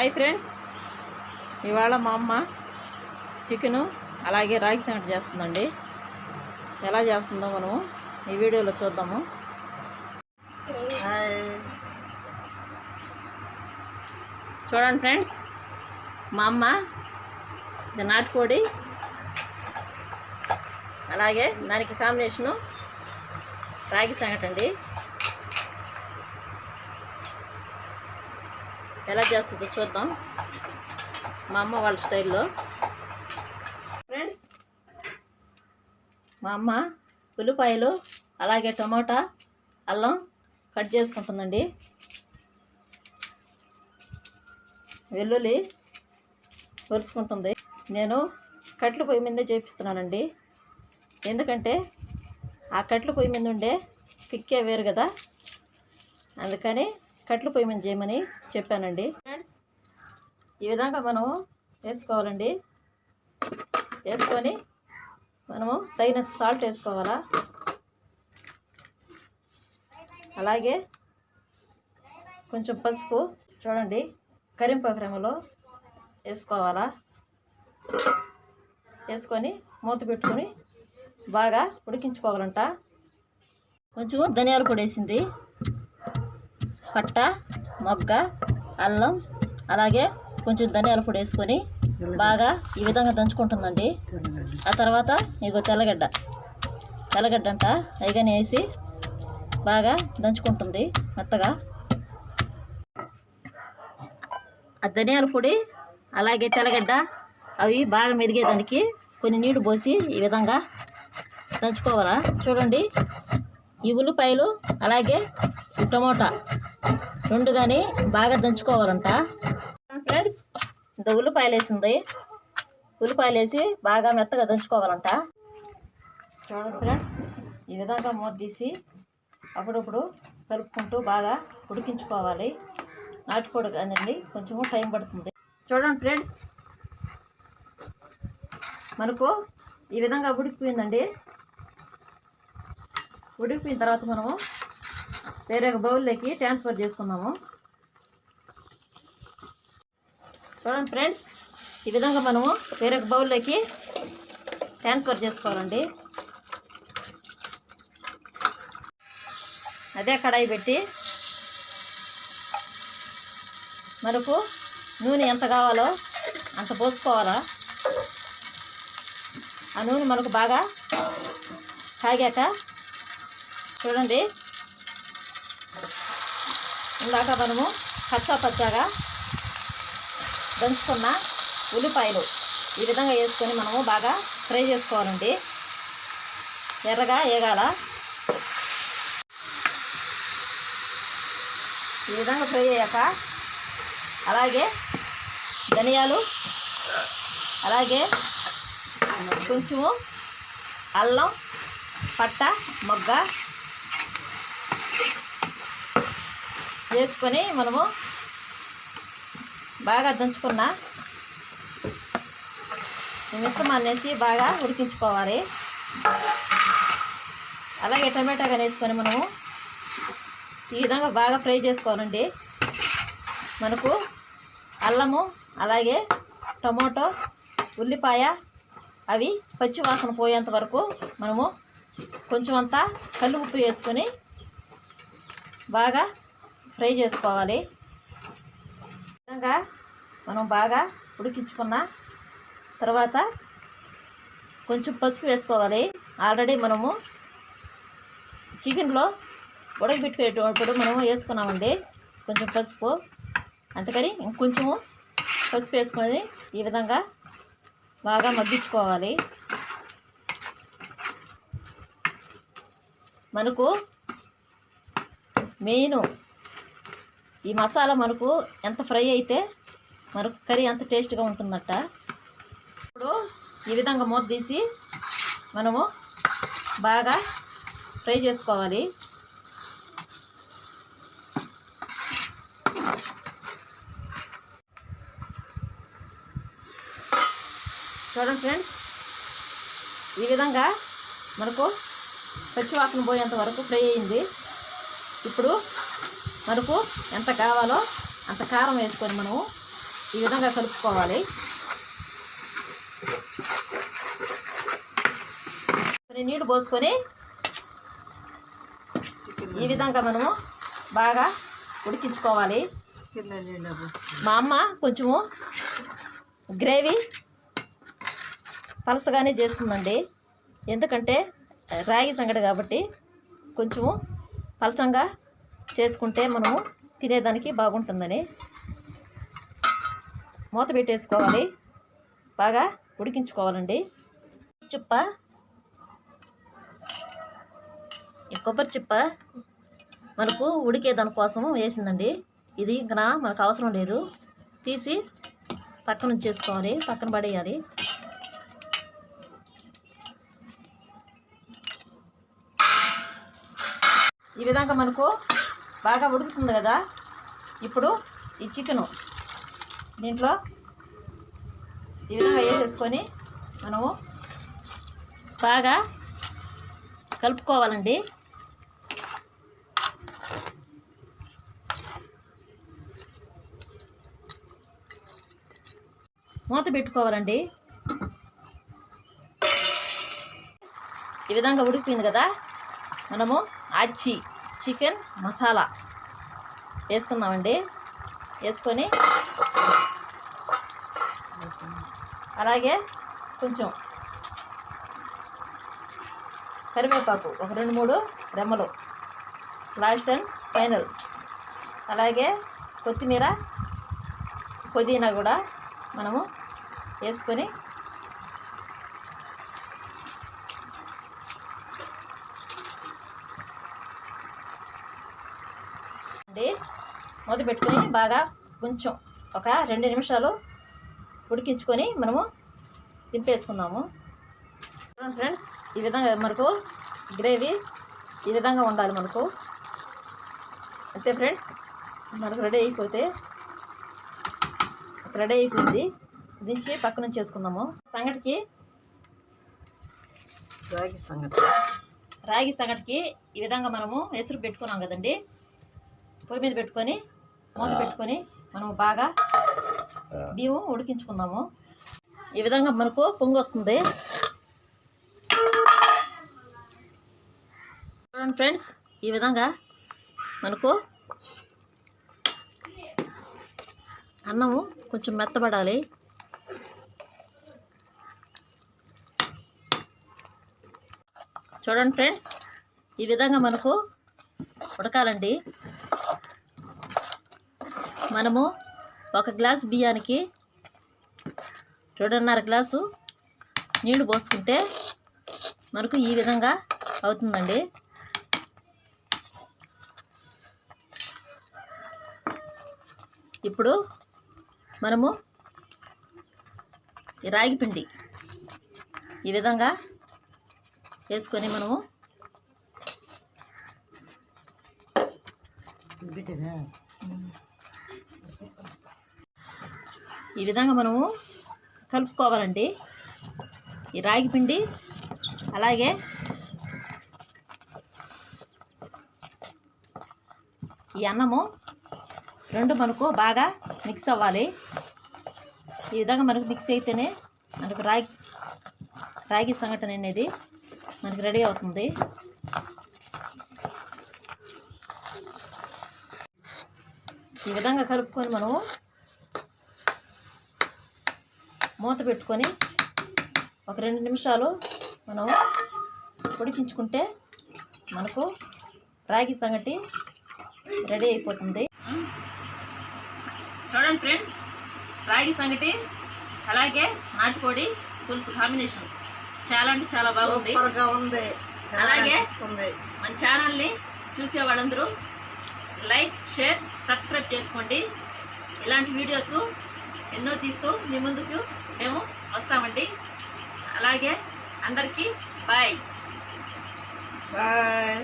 Hi friends ఇవాళ మా అమ్మ చికెను అలాగే రాగి సంగటి చేస్తుందండి. ఎలా చేస్తుందో మనము ఈ వీడియోలో చూద్దాము. చూడండి ఫ్రెండ్స్ మా అమ్మ ఇది నాటుకోడి అలాగే దానికి కాంబినేషను రాగి సంగటండి. అండి ఎలా చేస్తుందో చూద్దాం. మా అమ్మ వాళ్ళ స్టైల్లో. ఫ్రెండ్స్ మా అమ్మ ఉల్లిపాయలు అలాగే టమోటా అల్లం కట్ చేసుకుంటుందండి. వెల్లుల్లి పొలుచుకుంటుంది నేను కట్లు పొయ్యి మీదే చేపిస్తున్నానండి. ఎందుకంటే ఆ కట్లు పొయ్యి మీద ఉండే పిక్కే వేరు కదా. అందుకని కట్లు పొయ్యి మీద చేయమని చెప్పానండి. ఫ్రెండ్స్ ఈ విధంగా మనం వేసుకోవాలండి. వేసుకొని మనము తగినంత సాల్ట్ వేసుకోవాలా? అలాగే కొంచెం పసుపు చూడండి కరింపాకు రెమ్మలో వేసుకోవాలా? వేసుకొని మూత పెట్టుకొని బాగా ఉడికించుకోవాలంట. కొంచెం ధనియాల పొడి వేసింది. పట్ట మొగ్గ అల్లం అలాగే కొంచెం ధనియాల పొడి వేసుకొని బాగా ఈ విధంగా దంచుకుంటుందండి. ఆ తర్వాత ఇగో తెల్లగడ్డ. తెల్లగడ్డ అంట అయిగానే వేసి బాగా దంచుకుంటుంది మెత్తగా. ఆ ధనియాల పొడి అలాగే తెల్లగడ్డ అవి బాగా మెదిగేదానికి కొన్ని నీళ్ళు పోసి ఈ విధంగా దంచుకోవాలా. చూడండి ఈ ఉల్లిపాయలు అలాగే టమోటా రెండు కానీ బాగా దంచుకోవాలంట. ఫ్రెండ్స్ ఇంత ఉల్లిపాయలు వేసింది ఉల్లిపాయలు వేసి బాగా మెత్తగా దంచుకోవాలంట. చూడండి ఫ్రెండ్స్ ఈ విధంగా మూత తీసి అప్పుడప్పుడు కలుపుకుంటూ బాగా ఉడికించుకోవాలి. నాటుకోడి కాదండి కొంచెము టైం పడుతుంది. చూడండి ఫ్రెండ్స్ మనకు ఈ విధంగా ఉడికిపోయిందండి. ఉడికిపోయిన తర్వాత మనము వేరే ఒక బౌల్లోకి ట్రాన్స్ఫర్ చేసుకున్నాము చూడండి ఫ్రెండ్స్ ఈ విధంగా మనము వేరే ఒక బౌల్లోకి ట్రాన్స్ఫర్ చేసుకోవాలండి. అదే కడాయి పెట్టి మనకు నూనె ఎంత కావాలో అంత పోసుకోవాలా. ఆ నూనె మనకు బాగా కాగాక చూడండి ఇందాక మనము పచ్చా పచ్చాగా దంచుకున్న ఉల్లిపాయలు ఈ విధంగా వేసుకొని మనము బాగా ఫ్రై చేసుకోవాలండి. ఎర్రగా వేగాల. ఈ విధంగా ఫ్రై అయ్యాక అలాగే ధనియాలు అలాగే కొంచెము అల్లం పట్ట మొగ్గ వేసుకొని మనము బాగా దంచుకున్న ఈ మిశ్రమాన్ని వేసి బాగా ఉడికించుకోవాలి. అలాగే టమాటా కానీ వేసుకొని మనము ఈ విధంగా బాగా ఫ్రై చేసుకోవాలండి. మనకు అల్లము అలాగే టమాటో ఉల్లిపాయ అవి పచ్చి వాసన పోయేంత వరకు మనము కొంచెం అంతా కల్లు ఉప్పు వేసుకొని బాగా ఫ్రై చేసుకోవాలి. ఈ విధంగా మనం బాగా ఉడికించుకున్న తర్వాత కొంచెం పసుపు వేసుకోవాలి. ఆల్రెడీ మనము చికెన్లో ఉడకబెట్టుకునేటప్పుడు మనము వేసుకున్నామండి. కొంచెం పసుపు. అందుకని ఇంకొంచెము పసుపు వేసుకొని ఈ విధంగా బాగా మగ్గించుకోవాలి. మనకు మెయిన్ ఈ మసాలా మనకు ఎంత ఫ్రై అయితే మనకు కర్రీ అంత టేస్ట్గా ఉంటుందట. ఇప్పుడు ఈ విధంగా మూత తీసి మనము బాగా ఫ్రై చేసుకోవాలి. చూడండి ఫ్రెండ్స్ ఈ విధంగా మనకు పచ్చివాసన పోయేంత వరకు ఫ్రై అయింది. ఇప్పుడు మనకు ఎంత కావాలో అంత కారం వేసుకొని మనము ఈ విధంగా కలుపుకోవాలి. కొన్ని నీళ్ళు పోసుకొని ఈ విధంగా మనము బాగా ఉడికించుకోవాలి. మా అమ్మ కొంచెము గ్రేవీ పలసగానే చేస్తుందండి. ఎందుకంటే రాగి సంగటి కాబట్టి కొంచెము పలసంగా చేసుకుంటే మనము తినేదానికి బాగుంటుందని. మూత పెట్టేసుకోవాలి. బాగా ఉడికించుకోవాలండి. చిప్ప. ఈ కొబ్బరి చిప్ప మనకు ఉడికే దానికోసం వేసిందండి. ఇది ఇంకా మనకు అవసరం లేదు. తీసి పక్కన ఉంచేసుకోవాలి. పక్కన పడేయాలి. ఈ విధంగా మనకు బాగా ఉడుకుతుంది కదా? ఇప్పుడు ఈ చికెను దీంట్లో ఈ విధంగా వేసేసుకొని మనము బాగా కలుపుకోవాలండి. మూత పెట్టుకోవాలండి. ఈ విధంగా ఉడికిపోయింది కదా? మనము అచ్చి చికెన్ మసాలా వేసుకుందామండి. వేసుకొని అలాగే కొంచెం కరివేపాకు ఒక రెండు మూడు రెమ్మలు. Last and final. అలాగే కొత్తిమీర పుదీనా కూడా మనము వేసుకొని అండి మూత పెట్టుకొని బాగా కొంచెం ఒక రెండు నిమిషాలు ఉడికించుకొని మనము దింపేసుకుందాము. ఫ్రెండ్స్ ఈ విధంగా మనకు గ్రేవీ ఈ విధంగా ఉండాలి మనకు. అంతే ఫ్రెండ్స్ మనకు రెడీ అయిపోతే రెడీ అయిపోయింది. దించి పక్కన చేసుకుందాము. సంగటికి రాగి సంగటి. రాగి సంగటికి ఈ విధంగా మనము ఎసురు పెట్టుకున్నాం కదండి. పొయ్యి మీద పెట్టుకొని మూత పెట్టుకొని మనము బాగా బియ్యం ఉడికించుకుందాము. ఈ విధంగా మనకు పొంగు వస్తుంది. చూడండి ఫ్రెండ్స్ ఈ విధంగా మనకు అన్నము కొంచెం మెత్తబడాలి. చూడండి ఫ్రెండ్స్ ఈ విధంగా మనకు ఉడకాలండి. మనము ఒక గ్లాస్ బియ్యానికి రెండున్నర గ్లాసు నీళ్ళు పోసుకుంటే మనకు ఈ విధంగా అవుతుందండి. ఇప్పుడు మనము రాగి పిండి ఈ విధంగా వేసుకొని మనము బిడ్డదా ఈ విధంగా మనము కలుపుకోవాలండి. ఈ రాగి పిండి అలాగే ఈ అన్నము రెండు మనకు బాగా మిక్స్ అవ్వాలి. ఈ విధంగా మనకు మిక్స్ అయితేనే మనకు రాగి రాగి సంఘటన అనేది మనకు రెడీ అవుతుంది. ఈ విధంగా కలుపుకొని మనము మూత పెట్టుకొని ఒక రెండు నిమిషాలు మనం ఉడికించుకుంటే మనకు రాగి సంగటి రెడీ అయిపోతుంది. చూడండి ఫ్రెండ్స్ రాగి సంగటి అలాగే నాటుకోడి పులుసు కాంబినేషన్. చాలా అంటే చాలా బాగుంది. అలాగే? మన ఛానల్ని చూసే వాళ్ళందరూ లైక్ షేర్ సబ్స్క్రైబ్ చేసుకోండి. ఇలాంటి వీడియోస్ ఎన్నో తీస్తూ మీ ముందుకు మేము వస్తామండి. అలాగే అందరికీ బాయ్. బాయ్.